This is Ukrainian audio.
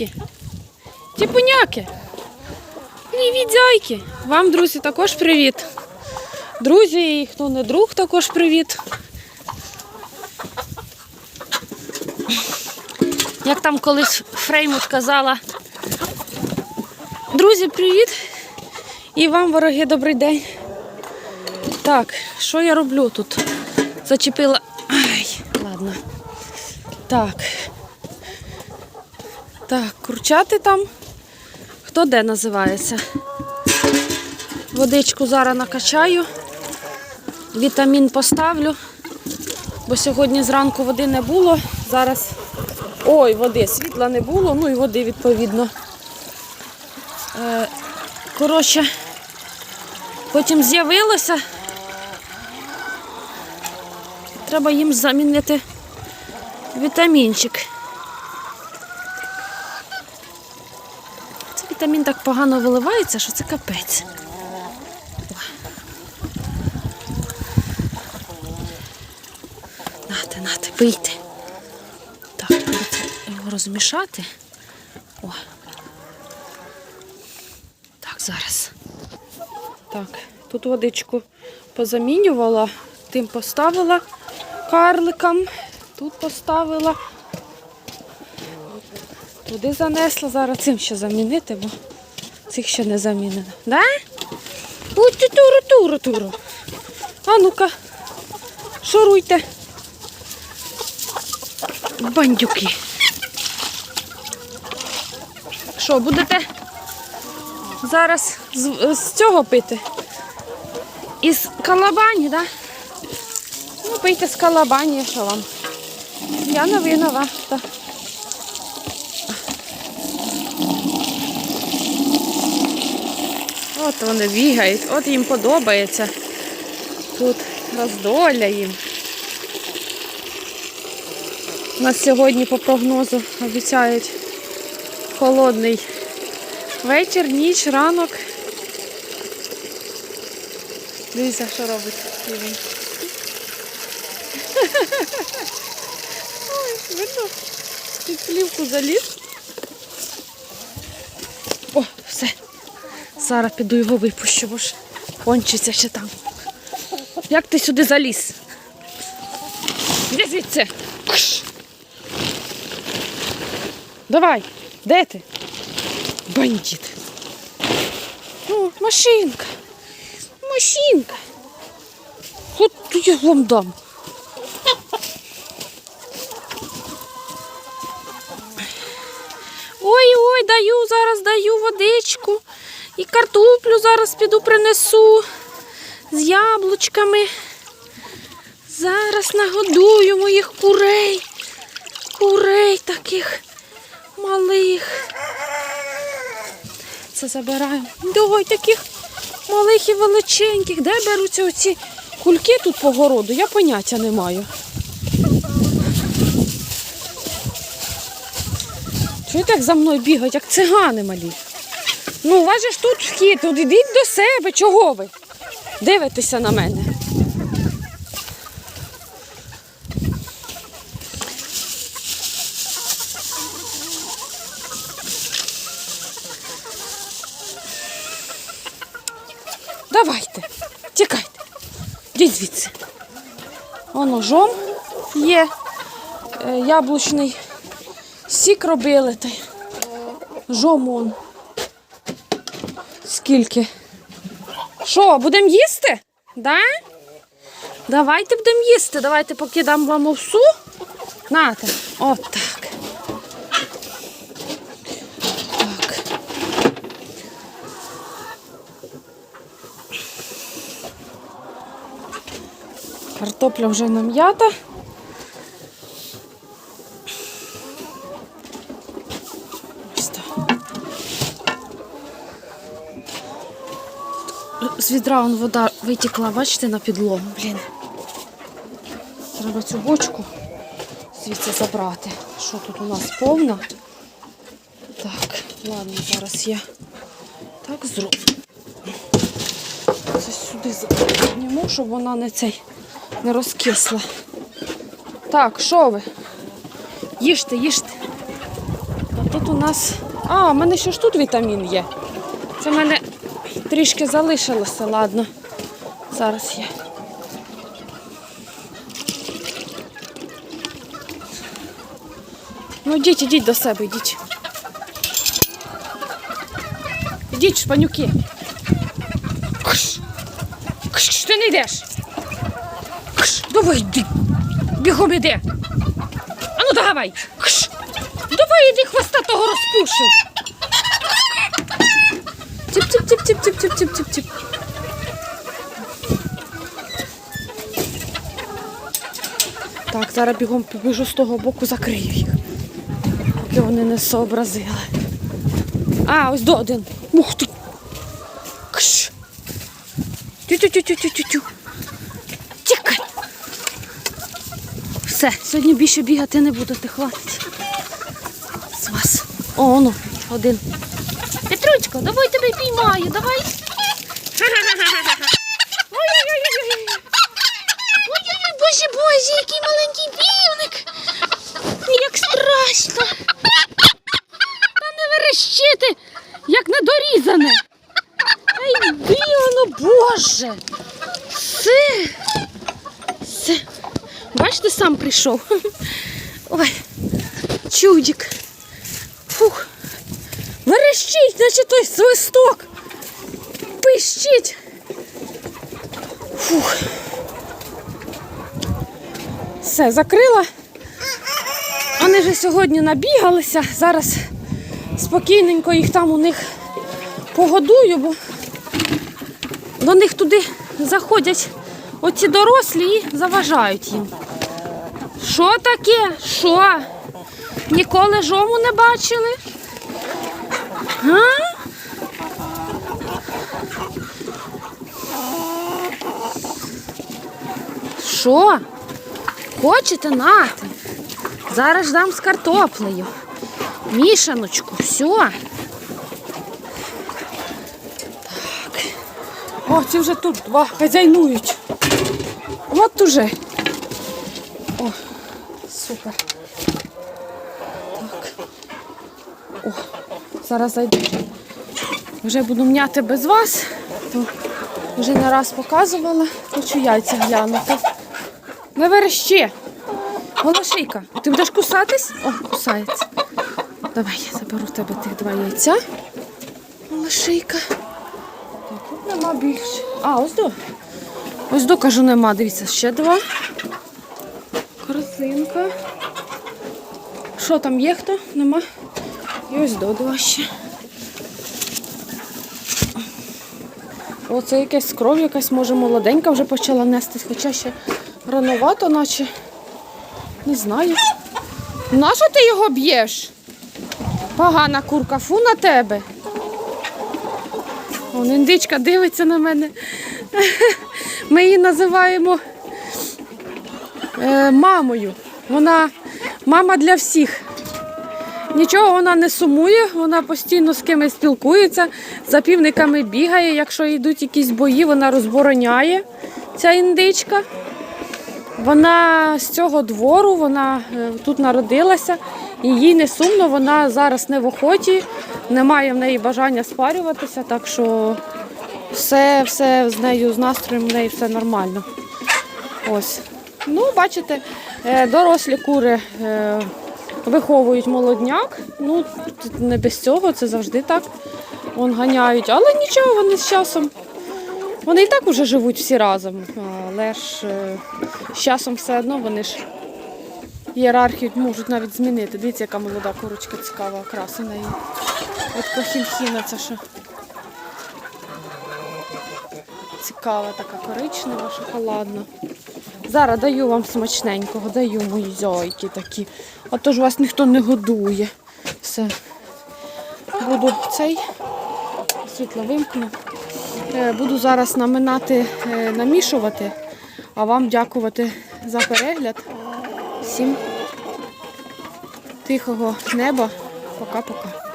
Ті. Тіпуняки. Привіт, зайки. Вам, друзі, також привіт. Друзі, і хто не друг, також привіт. Як там колись Фреймут казала. Друзі, привіт! І вам, вороги, добрий день. Так, що я роблю тут? Зачепила. Ай, ладно. Так. Так, курчати там. Хто де називається? Водичку зараз накачаю. Вітамін поставлю. Бо сьогодні зранку води не було. Зараз. Ой, води, світла не було, ну і води відповідно. Е, коротше, потім з'явилося. Треба їм замінити вітамінчик. Вітамін так погано виливається, що це капець. О. Нате, нате, пийте. Так, його розмішати. О. Так, зараз. Так, тут водичку позамінювала, тим поставила карликам, тут поставила. Туди занесла, зараз цим ще замінити, бо цих ще не замінено. Да? Ту туру, туру, туру. А ну-ка, шуруйте. Бандюки. Що, будете зараз з, з цього пити? Із калабані, так? Да? Ну, пийте з калабані, що вам. Я не винувата. От вони бігають, от їм подобається. Тут роздоля їм. У нас сьогодні по прогнозу обіцяють холодний вечір, ніч, ранок. Дивіться, що робить. Ой, видно, під плівку заліз. О, все. Зараз піду його випущу, бо ж кончиться ще там. Як ти сюди заліз? Іди звідси. Давай, де ти? Бандит. О, машинка. Машинка. От я вам дам. Ой-ой, даю, зараз даю водичку. І картоплю зараз піду принесу з яблучками. Зараз нагодую моїх курей. Курей таких малих. Це забираю. Ой, таких малих і величеньких. Де беруться оці кульки тут по городу? Я поняття не маю. Чуєте, як за мною бігають, як цигани малі? Ну, у вас же ж тут вхід, ну йдіть до себе, чого ви? Дивитеся на мене. Давайте, тікайте. Йдіть звідси. О, ножом є е, яблучний сік робили. Та жом. Скільки? Що, будемо їсти? Да? Давайте будемо їсти. Давайте поки дам вам овсу. Нате. От так. Так. Картопля вже нам'ята. З відра вон вода витікла, бачите, на підлогу. Блін. Треба цю бочку звідси забрати. Що тут у нас повна? Так, ладно, зараз я так зроблю. Це сюди підніму, щоб вона не цей не розкисла. Так, що ви? Їжте, їжте. А тут у нас. А, у мене ще ж тут вітамін є. Це в мене трішки залишилося, ладно. Зараз є. Ну, йдіть, ідіть до себе, йдіть. Ідіть, шпанюки. Кш. Кш, ти не йдеш. Кш, давай йди. Бігом іди. А ну давай. Кш. Давай іди хвоста того розпушив. Чіп-чіп-чіп-чіп-чіп-чіп. Так, зараз бігом побіжу з того боку, закрию їх, поки вони не сообразили. А, ось до один. Ух ти! Кш. Тю-тю-тю-тю-тю-тю. Тікай. Все, сьогодні більше бігати не буду, ти хватить. З вас. О, воно, один. Петручко, давай тебе піймаю, давай. Ой-ой-ой. Ой-ой-ой, боже, боже, який маленький півник. Як страшно. Та не верещити, як недорізане. Ай, дивно, боже. Все. Все. Бачите, сам прийшов. Ой, чудик. Верещить, наче той свисток. Пищить. Фух. Все, закрила. Вони вже сьогодні набігалися. Зараз спокійненько їх там у них погодую, бо до них туди заходять оці дорослі і заважають їм. Що таке? Що? Ніколи жому не бачили? Що? Хочете нати? Зараз дам з картоплею. Мішаночку, все. Так. О, ці вже тут два хазяйнують. От уже. О, супер. Так. О, зараз зайду. Вже буду м'яти без вас. То вже не раз показувала. Хочу яйця глянути. Не верещи. Голошийка, ти будеш кусатись? О, кусається. Давай, я заберу в тебе тих два яйця. Голошийка. Тут нема більше. А, ось до. Ось до, кажу, нема. Дивіться, ще два. Корзинка. Що там є хто? Нема. І ось до два ще. Оце якась кров, якась може молоденька вже почала нестись, хоча ще рановато, наче. Не знаю. Нащо ти його б'єш? Погана курка, фу на тебе. Вон індичка дивиться на мене. Ми її називаємо е, мамою. Вона мама для всіх. Нічого вона не сумує, вона постійно з кимось спілкується, за півниками бігає. Якщо йдуть якісь бої, вона розбороняє ця індичка. Вона з цього двору, вона е, тут народилася, і їй не сумно, вона зараз не в охоті, немає в неї бажання спарюватися, так що все, все з нею, з настроєм в неї все нормально. Ось. Ну, бачите, е, дорослі кури е, виховують молодняк. Ну, не без цього, це завжди так. Вон ганяють, але нічого, вони з часом. Вони і так уже живуть всі разом, але ж е, з часом все одно вони ж ієрархію можуть навіть змінити. Дивіться, яка молода курочка цікава, краса неї. От кохінхіна це що. Цікава така коричнева, шоколадна. Зараз даю вам смачненького, даю мої зойки такі. А то ж вас ніхто не годує. Все. Буду цей світло вимкну. Е, Буду зараз наминати, е, намішувати, а вам дякувати за перегляд. Всім тихого неба. Пока-пока.